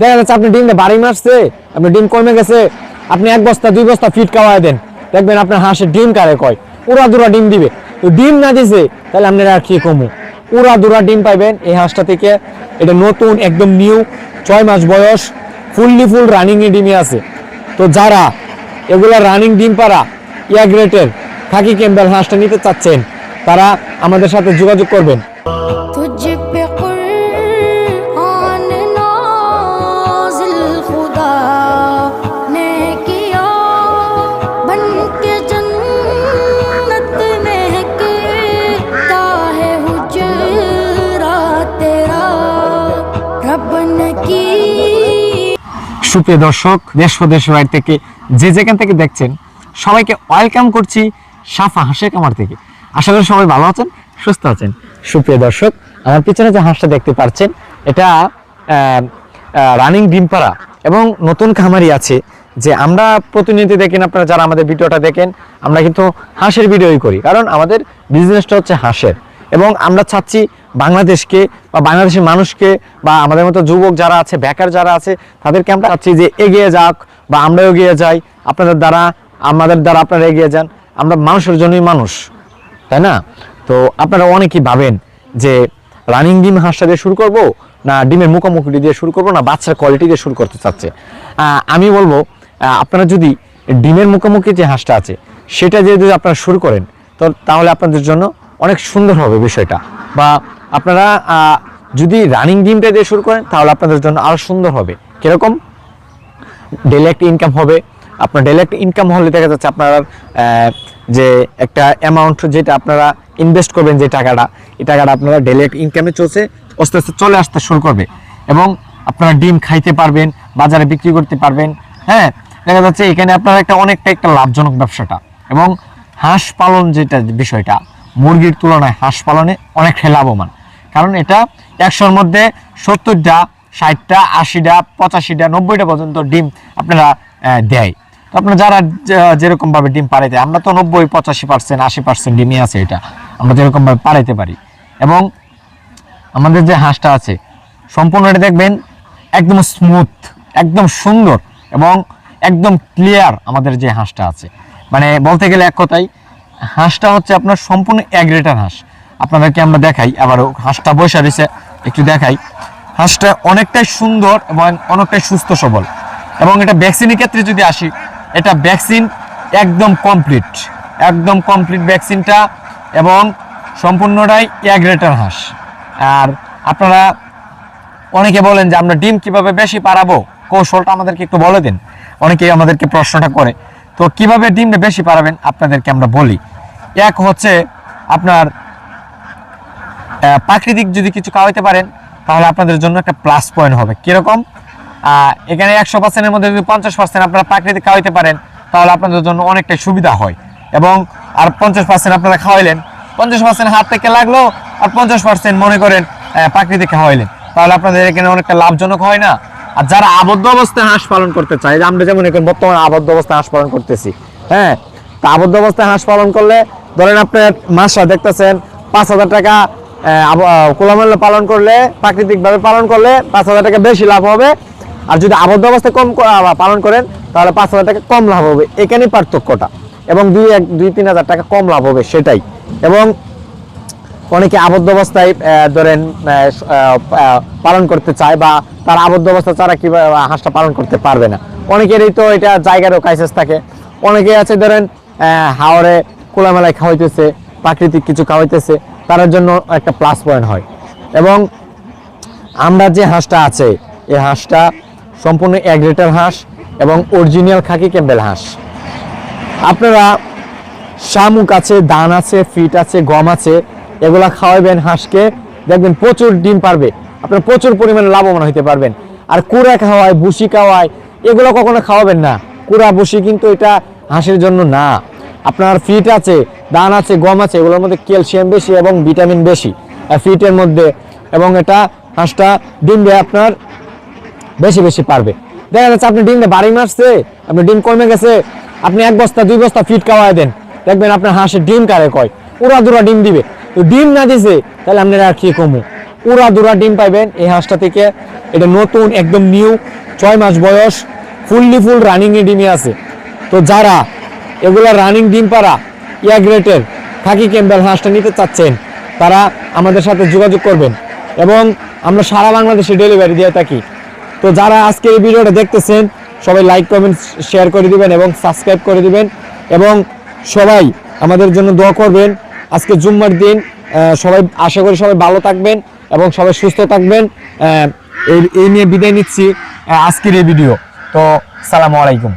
দেখা যাচ্ছে আপনি ডিমটা বাড়ি মারছে, আপনি ডিম কমে গেছে, আপনি এক বস্তা, দুই বস্তা ফিট খাওয়ায় দেন। দেখবেন আপনার হাঁসের ডিম কারে কয়? উড়া দুরা ডিম দিবে। তো ডিম না দিছে, তাহলে আপনারা আর কি কমু? উড়া দুরা ডিম পাইবেন এই হাঁসটা থেকে। এটা নতুন, একদম নিউ ছয় মাস বয়স ফুললি ফুল রানিং এ ডিমে আছে। তো যারা এগুলা রানিং ডিম পাড়া ইয়া গ্রেটের, খাকি ক্যাম্বেল হাঁসটা নিতে চাচ্ছেন, তারা আমাদের সাথে যোগাযোগ করবেন। সুপ্রিয় দর্শক, দেশ দেশের বাইরে থেকে যে যেখান থেকে দেখছেন, সবাইকে ওয়েলকাম করছি সাফা হাঁসের কামার থেকে। আশা করি সবাই ভালো আছেন, সুস্থ আছেন। সুপ্রিয় দর্শক, আমার পিছনে যে হাঁসটা দেখতে পাচ্ছেন, এটা রানিং ডিম পাড়া এবং নতুন খামারি আছে যে আমরা প্রতিনিধি দেখেন, আপনারা যারা আমাদের ভিডিওটা দেখেন, আমরা কিন্তু হাঁসের ভিডিওই করি। কারণ আমাদের বিজনেসটা হচ্ছে হাঁসের। এবং আমরা চাচ্ছি বাংলাদেশকে বা বাংলাদেশের মানুষকে বা আমাদের মতো যুবক যারা আছে, বেকার যারা আছে, তাদেরকে আমরা চাচ্ছি যে এগিয়ে যাক বা আমরা এগিয়ে যাই। আপনাদের দ্বারা, আমাদের দ্বারা আপনারা এগিয়ে যান। আমরা মানুষের জন্যই মানুষ, তাই না? তো আপনারা অনেকেই ভাবেন যে রানিং ডিম হাঁসটা দিয়ে শুরু করব না ডিমের মুখোমুখি দিয়ে শুরু করব না বাচ্চার কোয়ালিটি দিয়ে শুরু করতে চাচ্ছে? আমি বলব আপনারা যদি ডিমের মুখোমুখি যে হাঁসটা আছে, সেটা দিয়ে যদি আপনারা শুরু করেন, তো তাহলে আপনাদের জন্য অনেক সুন্দর হবে বিষয়টা। বা আপনারা যদি রানিং ডিমটা দিয়ে শুরু করেন, তাহলে আপনাদের জন্য আরও সুন্দর হবে। কীরকম? ডেলি একটা ইনকাম হবে। আপনার ডেলি একটা ইনকাম হলে দেখা যাচ্ছে আপনার যে একটা অ্যামাউন্ট যেটা আপনারা ইনভেস্ট করবেন যে টাকাটা, এই টাকাটা আপনারা ডেলি একটা ইনকামে চলছে, আস্তে আস্তে চলে আসতে শুরু করবে। এবং আপনারা ডিম খাইতে পারবেন, বাজারে বিক্রি করতে পারবেন হ্যাঁ? দেখা যাচ্ছে এখানে আপনারা একটা অনেকটা একটা লাভজনক ব্যবসাটা। এবং হাঁস পালন যেটা বিষয়টা মুরগির তুলনায় হাঁস পালনে অনেকটাই লাভবান। কারণ এটা একশোর মধ্যে সত্তরটা, ষাটটা, আশিটা, পঁচাশিটা, নব্বইটা পর্যন্ত ডিম আপনারা দেয়। তো আপনারা যারা যেরকমভাবে ডিম পাড়াইতে, আমরা তো নব্বই, পঁচাশি পার্সেন্ট, আশি পার্সেন্ট ডিমই আছে এটা। আমরা যেরকমভাবে পাড়াইতে পারি। এবং আমাদের যে হাঁসটা আছে, সম্পূর্ণ এটা দেখবেন একদম স্মুথ একদম সুন্দর এবং একদম ক্লিয়ার আমাদের যে হাঁসটা আছে। মানে বলতে গেলে এক কথাই হাঁসটা হচ্ছে আপনার সম্পূর্ণ অ্যাগ্রেটার হাঁস। আপনাদেরকে আমরা দেখাই, আবারও হাঁসটা বসে রয়েছে, একটু দেখাই। হাঁসটা অনেকটাই সুন্দর এবং অনেকটাই সুস্থ সবল। এবং এটা ভ্যাকসিনের ক্ষেত্রে যদি আসি, এটা ভ্যাকসিন একদম কমপ্লিট একদম কমপ্লিট ভ্যাকসিনটা এবং সম্পূর্ণটাই অ্যাগ্রেটার হাঁস। আর আপনারা অনেকে বলেন যে আমরা ডিম কীভাবে বেশি পারাবো কৌশলটা আমাদেরকে একটু বলে দিন। অনেকেই আমাদেরকে প্রশ্নটা করে। তো কীভাবে ডিমটা বেশি পারাবেন আপনাদেরকে আমরা বলি। এক হচ্ছে আপনার প্রাকৃতিক যদি কিছু খাওয়াইতে পারেন, তাহলে আপনাদের জন্য একটা প্লাস পয়েন্ট হবে। কীরকম? এখানে একশো পার্সেন্টের মধ্যে যদি পঞ্চাশ পার্সেন্ট আপনারা প্রাকৃতিক খাওয়াইতে পারেন, তাহলে আপনাদের জন্য অনেকটাই সুবিধা হয়। এবং আর পঞ্চাশ পার্সেন্ট আপনারা খাওয়াইলেন, পঞ্চাশ পার্সেন্ট হাত থেকে লাগল আর পঞ্চাশ পার্সেন্ট মনে করেন প্রাকৃতিক খাওয়াইলেন। তাহলে আপনাদের এখানে অনেকটা লাভজনক হয় না? আর যারা আবদ্ধ অবস্থায় হাঁস পালন করতে চায় আমরা যেমন এখন বর্তমানে আবদ্ধ অবস্থায় হাঁস পালন করতেছি হ্যাঁ? তা আবদ্ধ অবস্থায় হাঁস পালন করলে, ধরেন আপনার মাসা দেখতেছেন, পাঁচ হাজার টাকা কোলামেলা পালন করলে, প্রাকৃতিকভাবে পালন করলে পাঁচ হাজার টাকা বেশি লাভ হবে। আর যদি আবদ্ধ অবস্থায় কম পালন করেন, তাহলে পাঁচ হাজার টাকা কম লাভ হবে। এখানেই পার্থক্যটা। এবং দুই এক, দুই, তিন হাজার টাকা কম লাভ হবে সেটাই। এবং অনেকে আবদ্ধ অবস্থায় ধরেন পালন করতে চায় বা তার আবদ্ধ অবস্থা ছাড়া কীভাবে হাঁসটা পালন করতে পারবে না। অনেকেরই তো এটা জায়গারও ক্রাইসিস থাকে। অনেকে আছে, ধরেন হাওড়ে খোলামেলায় খাওয়াইতেছে, প্রাকৃতিক কিছু খাওয়াইতেছে তার জন্য একটা প্লাস পয়েন্ট হয়। এবং আমরা যে হাঁসটা আছে এই হাঁসটা সম্পূর্ণ অ্যাগ্রেটার হাঁস এবং অরিজিনাল খাকি ক্যাম্বেল হাঁস। আপনারা শামুক আছে, দান আছে, ফিট আছে, গম আছে এগুলা খাওয়াবেন হাঁসকে, দেখবেন প্রচুর ডিম পারবে। আপনারা প্রচুর পরিমাণে লাভবান হতে পারবেন। আর কুড়া খাওয়ায়, ভুসি খাওয়ায়, এগুলো কখনো খাওয়াবেন না। কুড়া, ভুসি কিন্তু এটা হাঁসের জন্য না। আপনার ফিট আছে, দান আছে, গম আছে, এগুলোর মধ্যে ক্যালসিয়াম বেশি এবং ভিটামিন বেশি। ফিটের মধ্যে এবং এটা হাঁসটা ডিম দেয় আপনার বেশি বেশি পারবে। দেখা যাচ্ছে আপনি ডিমটা বাড়ি মারছে, আপনি ডিম কমে গেছে, আপনি এক বস্তা, দুই বস্তা ফিট খাওয়াই দেন। দেখবেন আপনার হাঁসের ডিম কারে কয়? উড়া দুরা ডিম দিবে। তো ডিম না দিছে, তাহলে আপনারা আর কি কমু? উড়া দুরা ডিম পাইবেন এই হাঁসটা থেকে। এটা নতুন, একদম নিউ, ছয় মাস বয়স ফুললি ফুল রানিং এ ডিমে আছে। তো যারা এগুলা রানিং ডিম পাড়া ইয়া গ্রেটের, খাকি হাঁসটা নিতে চাচ্ছেন, তারা আমাদের সাথে যোগাযোগ করবেন। এবং আমরা সারা বাংলাদেশে ডেলিভারি দিয়ে থাকি। তো যারা আজকে এই ভিডিওটা দেখতেছেন, সবাই লাইক কমেন্ট শেয়ার করে দিবেন এবং সাবস্ক্রাইব করে দিবেন। এবং সবাই আমাদের জন্য দোয়া করবেন। আজকে জুম্মার দিন সবাই আশা করি সবাই ভালো থাকবেন এবং সবাই সুস্থ থাকবেন। এই নিয়ে বিদায় নিচ্ছি আজকের এই ভিডিও। তো, সালামু আলাইকুম।